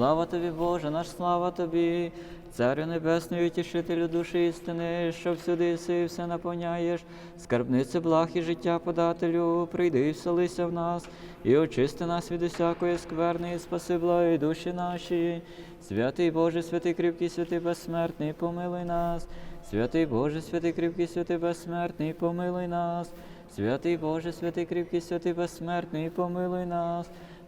Слава тобі, Боже, наш слава тобі, Царю Небесний, утішителю душі істини, що всюди єси і все наповняєш, скарбниці благ і життя подателю, прийди і вселися в нас, і очисти нас від усякої скверни, і спаси благої душі наші. Святий Боже, святий кріпкий, святий безсмертний, помилуй нас. Святий Боже, святий кріпкий, святий безсмертний, помилуй нас. Святий Боже, святий кріпкий, святий безсмертний, помилуй нас.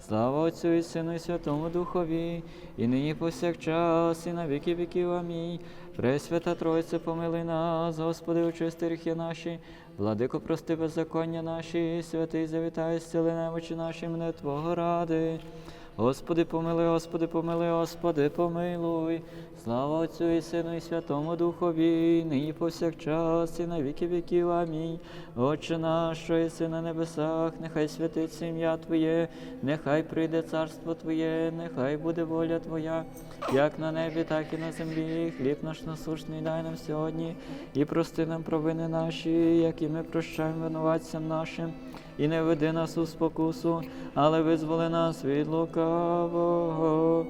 Слава Отцю і Сину і Святому Духові, і нині повсякчас, і на віки віків. Амінь. Пресвята Тройце, помили нас, Господи, очисти ріхи наші, владико, прости беззаконня наші, святий завітай, зціли немочі наші, мене Твого ради. Господи, помилуй, Господи, помилуй, Господи, помилуй. Слава Отцю і Сину і Святому Духові, нині повсякчас, і на віки віків. Амінь. Отче наш, що єси на небесах, нехай святиться ім'я Твоє, нехай прийде царство Твоє, нехай буде воля Твоя, як на небі, так і на землі. Хліб наш насушний дай нам сьогодні, і прости нам провини наші, які ми прощаємо винуватцям нашим. І не веди нас у спокусу, але визволи нас від лукавого.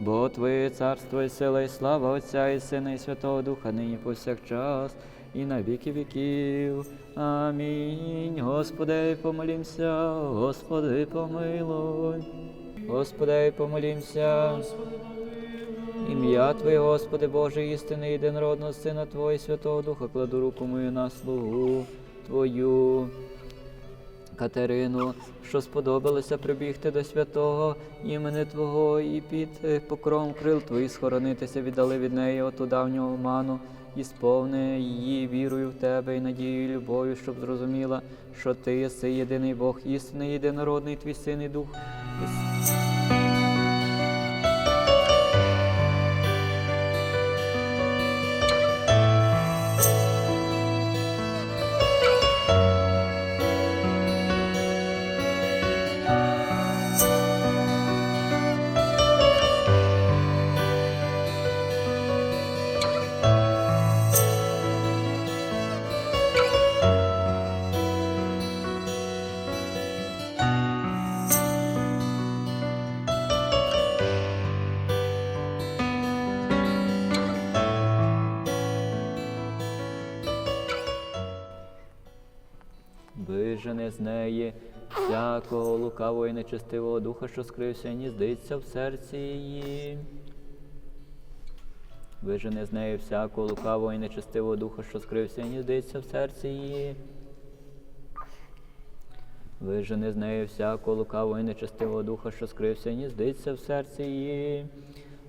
Бо Твоє царство і сила, і слава Отця і Сина, і Святого Духа, нині повсякчас, і на віки віків. Амінь. Господи, помолімся, Господи, помилуй. Господи, помолімся. Ім'я Твоє, Господи, Боже, істини, єдинородного Сина Твого і Святого Духа, кладу руку мою на слугу Твою. Катерину, що сподобалося прибігти до святого імени Твого і під покром покровом крил Твоїх схоронитися, віддали від неї оту давню оману, і сповни її вірою в Тебе і надією, і любов'ю, щоб зрозуміла, що Ти єси єдиний Бог, істинний, єдинородний Твій син і дух. Вижене з неї всякого лукавого і нечестивого духа, що скрився і гніздиться в серці її. Вижене з неї всякого лукавого і нечестивого духа, що скрився і гніздиться в серці її. Вижене з неї всякого лукавого і нечестивого духа, що скрився і гніздиться в серці її.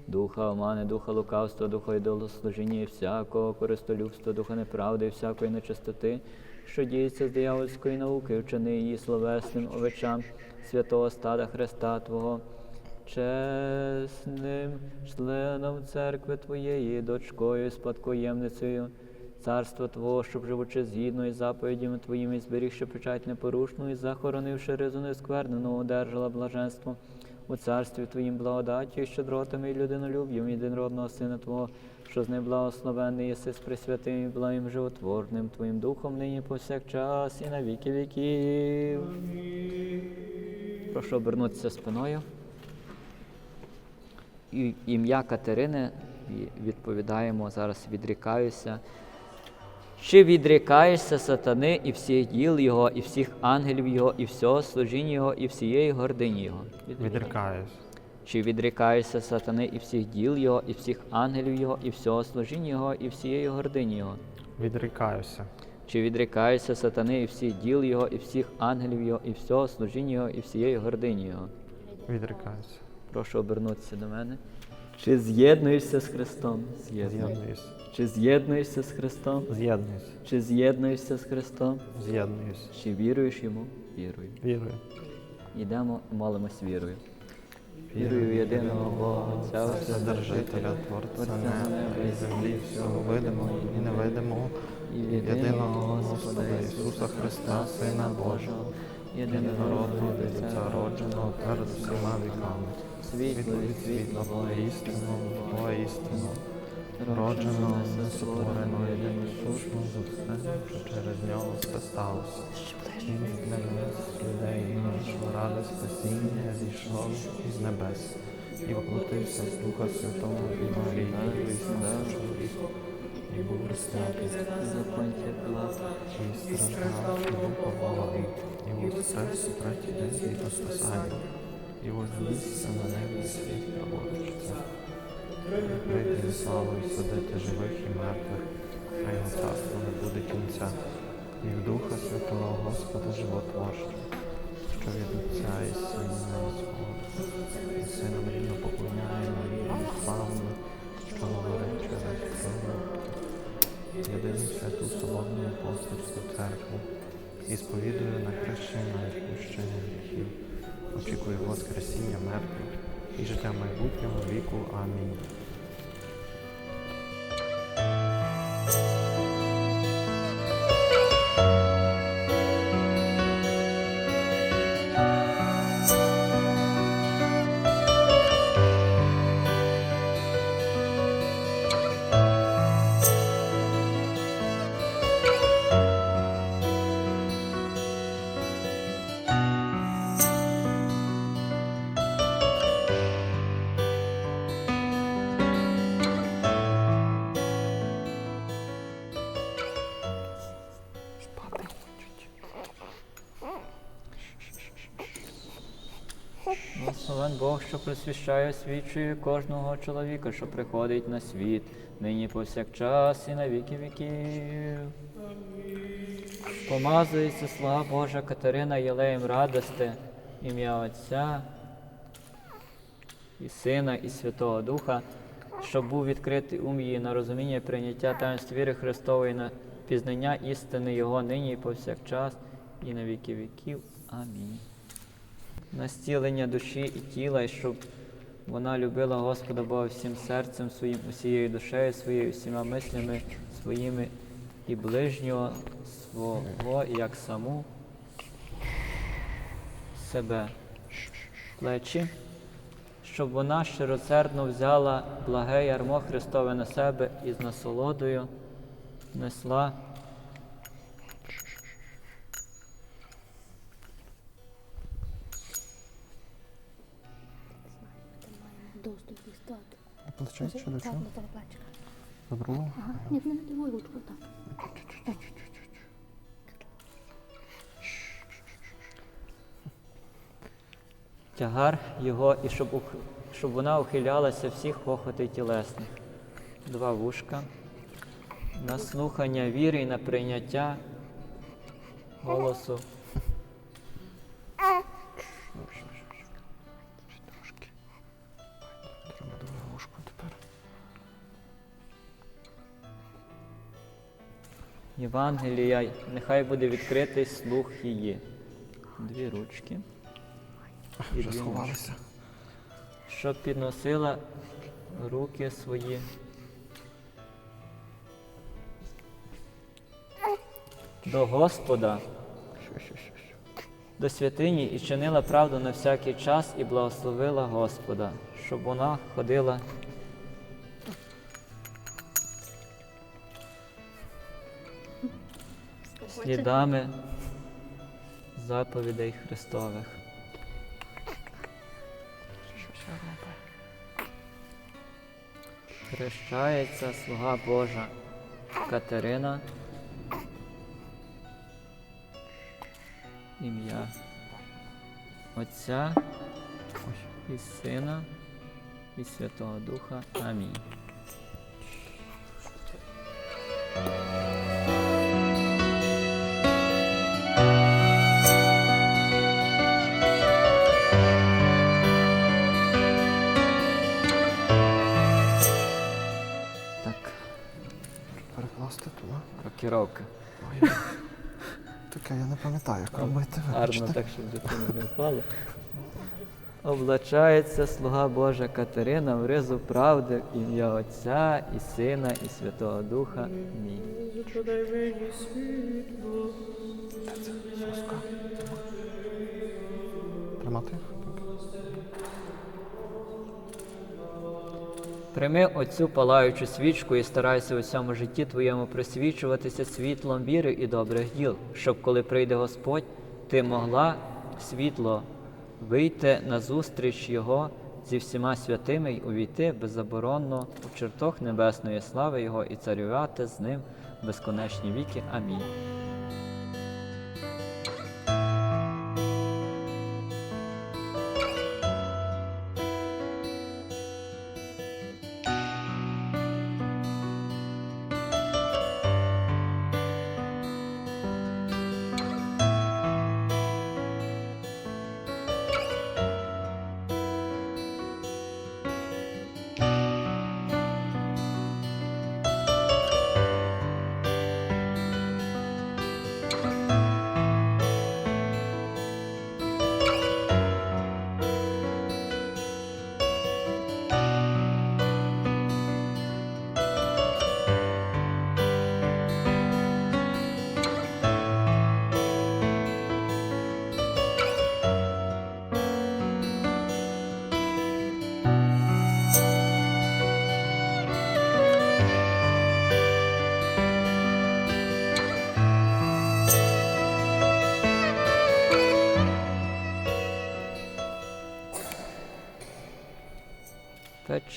Духа омани, духа лукавства, духа ідолослужіння і всякого користолюбства, духа неправди і всякої нечистоти, що діється з диявольської науки, вчини її словесним овечам святого стада Христа Твого, чесним членом церкви Твоєї, дочкою, спадкоємницею, царства Твого, щоб живучи згідно із заповідями Твоїми, зберігши печать непорушну і захоронивши ризу несквернену, одержала блаженство у царстві Твоїм благодаттю і щедротами і людинолюб'ям єдинородного Сина Твого, що з ним благословений єси з пресвятим і благим животворним Твоїм Духом нині повсякчас і на віки віків. Прошу обернутися спиною. І ім'я Катерини відповідаємо зараз відрікаюся. Чи відрікаєшся сатани і всіх діл його, і всіх ангелів його, і всього служіння його, і всієї гордині його? Відрікаюсь. Чи відрікаєшся сатани і всіх діл його, і всіх ангелів його, і всього служіння його, і всієї гордині його? Відрікаюся. Чи відрікаєшся сатани і всіх діл його, і всіх ангелів його, і всього служіння його, і всієї гордині його? Відрікаюся. Прошу обернутися до мене. Чи з'єднуєшся з Христом? З'єднуєшся. З'єднуюсь. Чи з'єднуєшся з Христом? З'єднуюсь. Чи з'єднуєшся з Христом? З'єднуюсь. Чи віруєш йому? Вірую. Вірую. Йдемо, молимось вірою. Вірую в єдиного Бога, Отця Вседержителя, Творця неба і землі, всього видимого і невидимого, і в єдиного Господа Ісуса Христа, Сина Божого, єдинородного Отця родженого перед всіма віками, світло від світла, Бога істинного, Бога істинного, родженого, несотвореного, єдиносушного з все, що через нього все сталося. Він для нас, людей нашого ради спасіння зійшов із небес і воплотився з Духа Святого від Марії, і став чоловіком, і був розп'ятий, Законче Пилата. і страждав, і був похований, і воскрес у третій день від І вознісся на небі світ. Прийде він славою судити живих і мертвих, а його царство не буде кінця. І в Духа Святого Господа Животворчого, що від Отця і Сина свого, і Сина рівно поклоняємо і славно, що говорить через пророки. Єдину святу Соломну апостольську церкву і сповідує на хрещення і відпущення гріхів. Очікую Воскресіння мертвих і життя майбутнього віку. Амінь. Благословен Бог, що просвіщає, освічує кожного чоловіка, що приходить на світ, нині повсякчас і на віки віків. Помазується слава Божа Катерина Єлеєм радости, ім'я Отця і Сина, і Святого Духа, щоб був відкритий ум її на розуміння прийняття таїнств віри Христової на пізнання істини Його нині і повсякчас, і на віки віків. Амінь на зцілення душі і тіла, і щоб вона любила Господа Бога всім серцем своїм, усією душею своєю, всіма мислями своїми і ближнього свого, як саму себе. Плечі, щоб вона щиросердно взяла благе ярмо Христове на себе і з насолодою несла Плече чи до Так, чого? до того плечика. Доброго? Ага, ні, не лівою ручку, так. тягар його, і щоб, ух- щоб вона ухилялася всіх похотей тілесних. Два вушка. На слухання віри і на прийняття голосу. Євангелія, нехай буде відкритий слух її. Дві ручки. І Вже дві сховалися. щоб підносила руки свої. До Господа, до святині і чинила правду на всякий час і благословила Господа, щоб вона ходила. Слідами заповідей Христових. Хрещається слуга Божа Катерина. Ім'я Отця і Сина і Святого Духа. Амінь. Перекласти рокіровка. Ой, Таке я не пам'ятаю, як робити. Гарно вибачте. так, щоб дитина не впала. Облачається слуга Божа Катерина в ризу правди в ім'я Отця і Сина і Святого Духа. Амінь. Соска. Тримати? Прийми оцю палаючу свічку і старайся у цьому житті твоєму присвічуватися світлом віри і добрих діл, щоб коли прийде Господь, ти могла світло вийти на зустріч Його зі всіма святими й увійти беззаборонно у чертог небесної слави Його і царювати з ним безконечні віки. Амінь.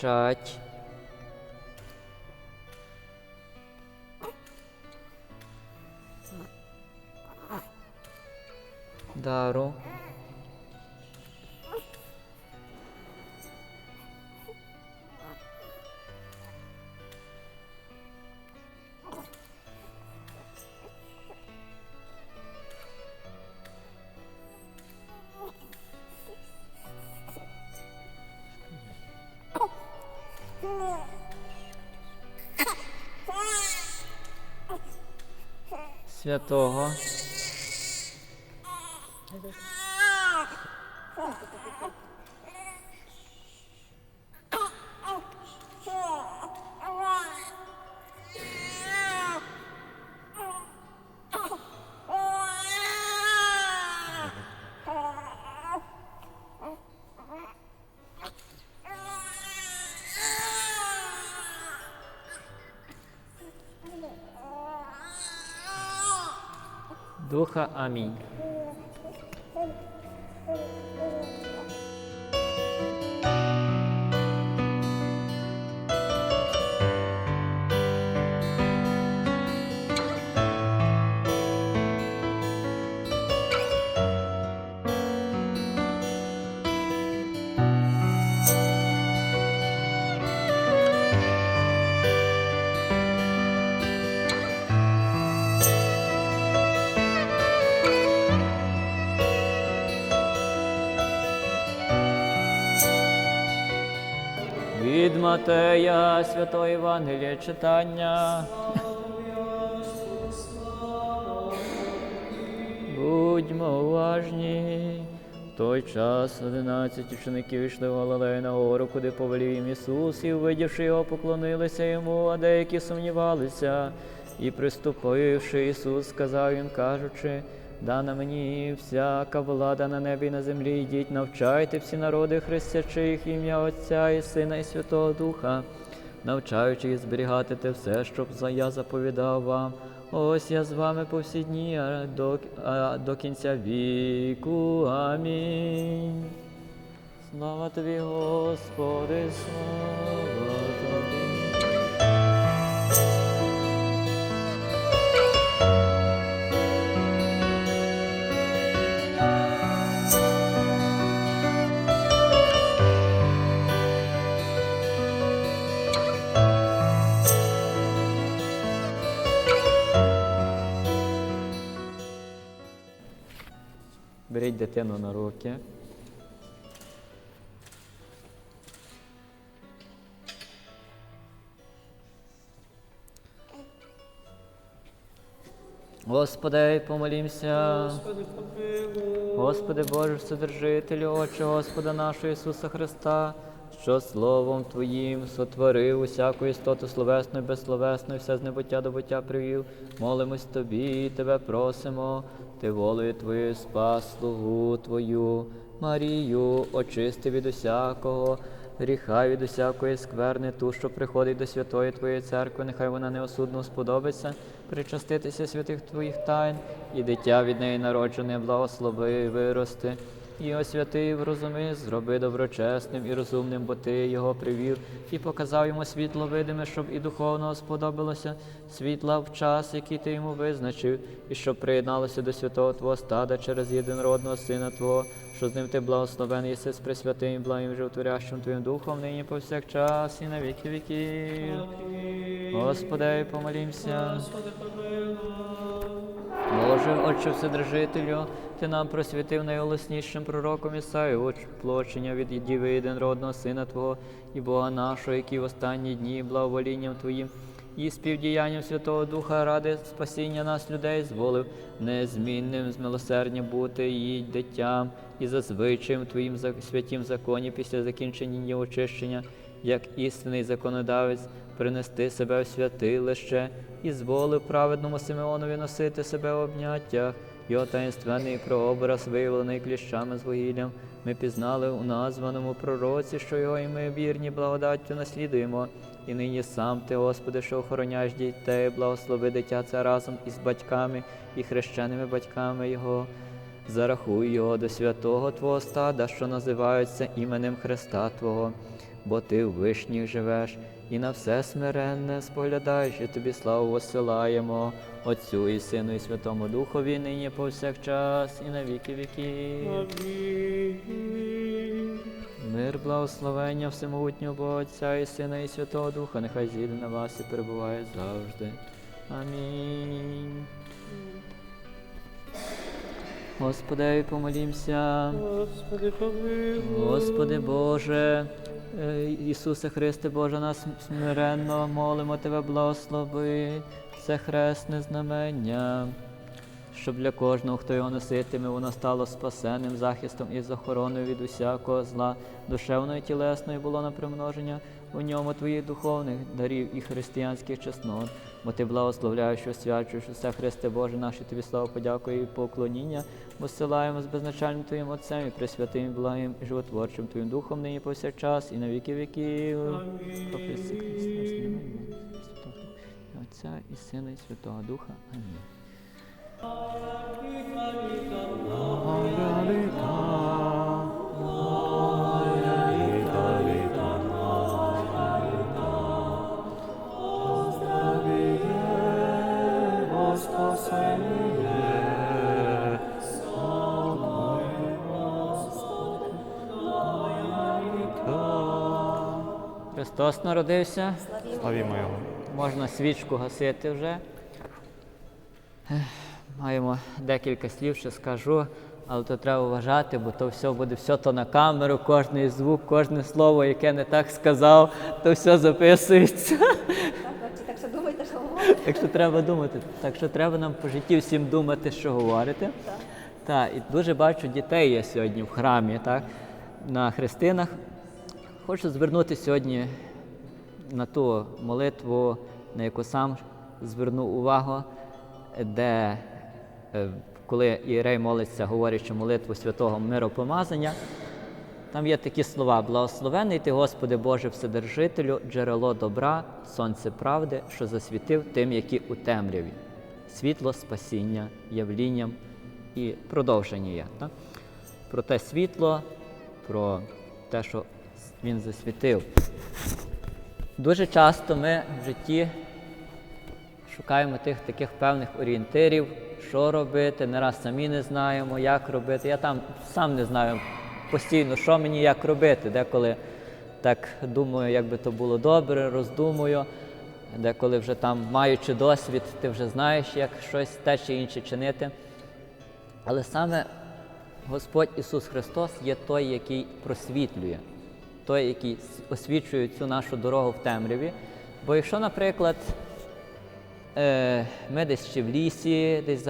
Печать. Святого. Духа. Амінь. Від Матея Святої Євангелія читання. Будьмо уважні. В той час одинадцять учеників йшли в Галилею на гору, куди повелів їм Ісус, і, увидівши його, поклонилися йому, а деякі сумнівалися. І приступивши, Ісус сказав їм, кажучи, дана мені всяка влада на небі і на землі, йдіть, навчайте всі народи, хрестячи їх ім'я Отця і Сина, і Святого Духа, навчаючи їх зберігати те все, що я заповідав вам. Ось я з вами по всі дні, а до, а до кінця віку. Амінь. Слава тобі, Господи, слава тобі. Беріть дитину на руки. Господи, помолімся. Господи Боже, Вседержителю, Отче Господа нашого Ісуса Христа, що Словом Твоїм сотворив усяку істоту словесну і безсловесну, і все з небуття до буття привів. Молимось Тобі, і Тебе просимо, Ти волею Твоєю спас слугу Твою, Марію, очисти від усякого. Гріха від усякої скверни, ту, що приходить до святої Твоєї церкви, нехай вона неосудно сподобиться причаститися святих Твоїх тайн, і дитя від неї народжене, благослови вирости. І освятив, розуми, зроби доброчесним і розумним, бо ти його привів. І показав йому світло видиме, щоб і духовного сподобалося світла в час, який ти йому визначив, і щоб приєдналося до святого Твого стада через єдинородного Сина Твого, що з ним ти благословений єси з пресвятим, і благим животворящим Твоїм Духом, нині повсякчас і на віки віків. Господи, помолімся. Боже, Отче Вседержителю, Ти нам просвітив найголоснішим пророком Ісаю, плочення від Діви єдинродного Сина Твого і Бога нашого, який в останні дні благоволінням Твоїм і співдіянням Святого Духа ради спасіння нас, людей, зволив незмінним з милосердям бути і дитям, і за звичаєм Твоїм святім законі після закінчення днів очищення, як істинний законодавець, принести себе в святилище і зволив праведному Симеонові носити себе в обняттях. Його таїнственний прообраз, виявлений кліщами з вугіллям, ми пізнали у названому пророці, що його і ми вірні благодаттю наслідуємо. І нині сам ти, Господи, що охороняєш дітей, благослови дитя це разом із батьками і хрещеними батьками Його. Зарахуй його до святого Твого стада, що називаються іменем Христа Твого, бо Ти в вишніх живеш і на все смиренне споглядаєш, і тобі славу посилаємо, Отцю і Сину, і Святому Духові, нині повсякчас, і на віки віків. Мир, благословення всемогутнього Бога Отця і Сина, і Святого Духа, нехай зійде на вас і перебуває завжди. Амінь. Господи, помолімся. Господи, помилуй. Господи Боже, е, Ісусе Христе, Боже, нас смиренно молимо Тебе, благослови це хресне знамення, щоб для кожного, хто його носитиме, воно стало спасенним захистом і захороною від усякого зла, душевної і тілесної було на примноження у ньому Твоїх духовних дарів і християнських чеснот, бо Ти благословляєш, освячуєш усе Христе Боже, наше Тобі слава подякую і поклоніння, бо силаємо з безначальним Твоїм Отцем і пресвятим, і благим і животворчим Твоїм Духом нині повсякчас і на віки віків. Отця і Сина, і Святого Духа. Амінь. Христос народився. Славімо Його. Можна свічку гасити вже. Маємо декілька слів, що скажу, але то треба вважати, бо то все буде все то на камеру, кожний звук, кожне слово, яке не так сказав, то все записується. Так що думайте, що говорите. Так що треба думати. Так що треба нам по житті всім думати, що говорити. Так, і дуже бачу дітей є сьогодні в храмі, так, на хрестинах. Хочу звернути сьогодні на ту молитву, на яку сам звернув увагу, де коли Єрей молиться, говорячи молитву святого миропомазання, там є такі слова: благословений ти, Господи Боже, Вседержителю, джерело добра, сонце правди, що засвітив тим, які у темряві, світло спасіння, явлінням і продовження є. Так? Про те світло, про те, що він засвітив. Дуже часто ми в житті шукаємо тих таких певних орієнтирів, що робити, не раз самі не знаємо, як робити. Я там сам не знаю постійно, що мені як робити. Деколи так думаю, як би то було добре, роздумую. Деколи вже там, маючи досвід, ти вже знаєш, як щось те чи інше чинити. Але саме Господь Ісус Христос є той, який просвітлює, той, який освічує цю нашу дорогу в темряві. Бо якщо, наприклад, ми десь чи в лісі, десь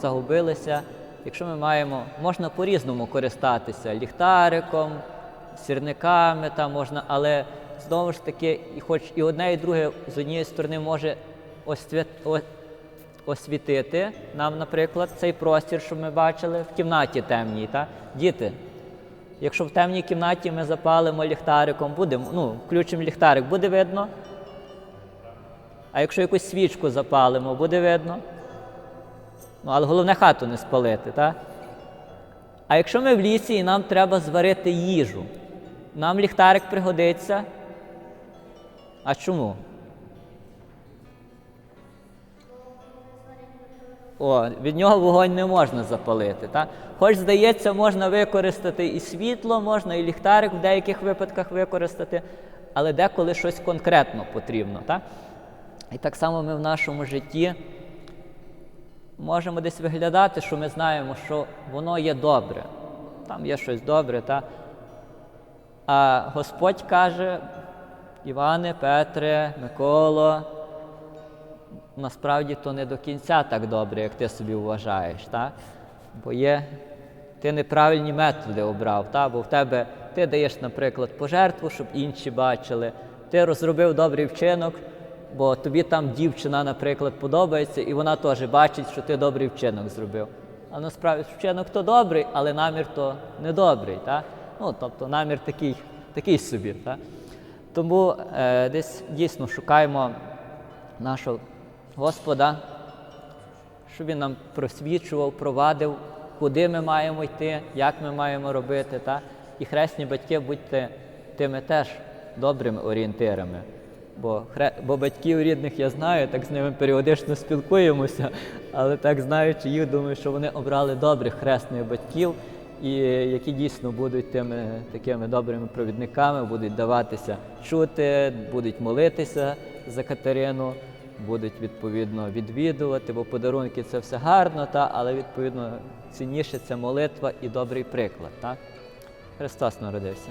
загубилися, якщо ми маємо, можна по-різному користатися ліхтариком, сірниками, там можна, але знову ж таки, хоч і одне, і друге з однієї сторони може освят, освітити нам, наприклад, цей простір, що ми бачили в кімнаті темній. Та? Діти, якщо в темній кімнаті ми запалимо ліхтариком, будемо, ну, включимо ліхтарик, буде видно? А якщо якусь свічку запалимо, буде видно? Ну, але головне хату не спалити, так? А якщо ми в лісі і нам треба зварити їжу, нам ліхтарик пригодиться. А чому? О, від нього вогонь не можна запалити. Так? Хоч, здається, можна використати і світло, можна і ліхтарик в деяких випадках використати, але деколи щось конкретно потрібно. Так? І так само ми в нашому житті можемо десь виглядати, що ми знаємо, що воно є добре. Там є щось добре, та? а Господь каже, Іване, Петре, Миколо, насправді то не до кінця так добре, як ти собі вважаєш. Та? Бо є, ти неправильні методи обрав, та? бо в тебе ти даєш, наприклад, пожертву, щоб інші бачили, ти розробив добрий вчинок, бо тобі там дівчина, наприклад, подобається, і вона теж бачить, що ти добрий вчинок зробив. А насправді вчинок то добрий, але намір то недобрий. Та? Ну, тобто намір такий, такий собі. Та? Тому е, десь дійсно шукаємо нашого Господа, щоб Він нам просвічував, провадив, куди ми маємо йти, як ми маємо робити. Та? І хресні батьки будьте тими теж добрими орієнтирами. Бо, хре... Бо батьків рідних я знаю, так з ними періодично спілкуємося, але так знаючи їх, думаю, що вони обрали добрих хресних батьків, і які дійсно будуть тими такими добрими провідниками, будуть даватися чути, будуть молитися за Катерину, будуть відповідно відвідувати, бо подарунки це все гарно, та, але відповідно цінніше це молитва і добрий приклад. Так? Христос народився.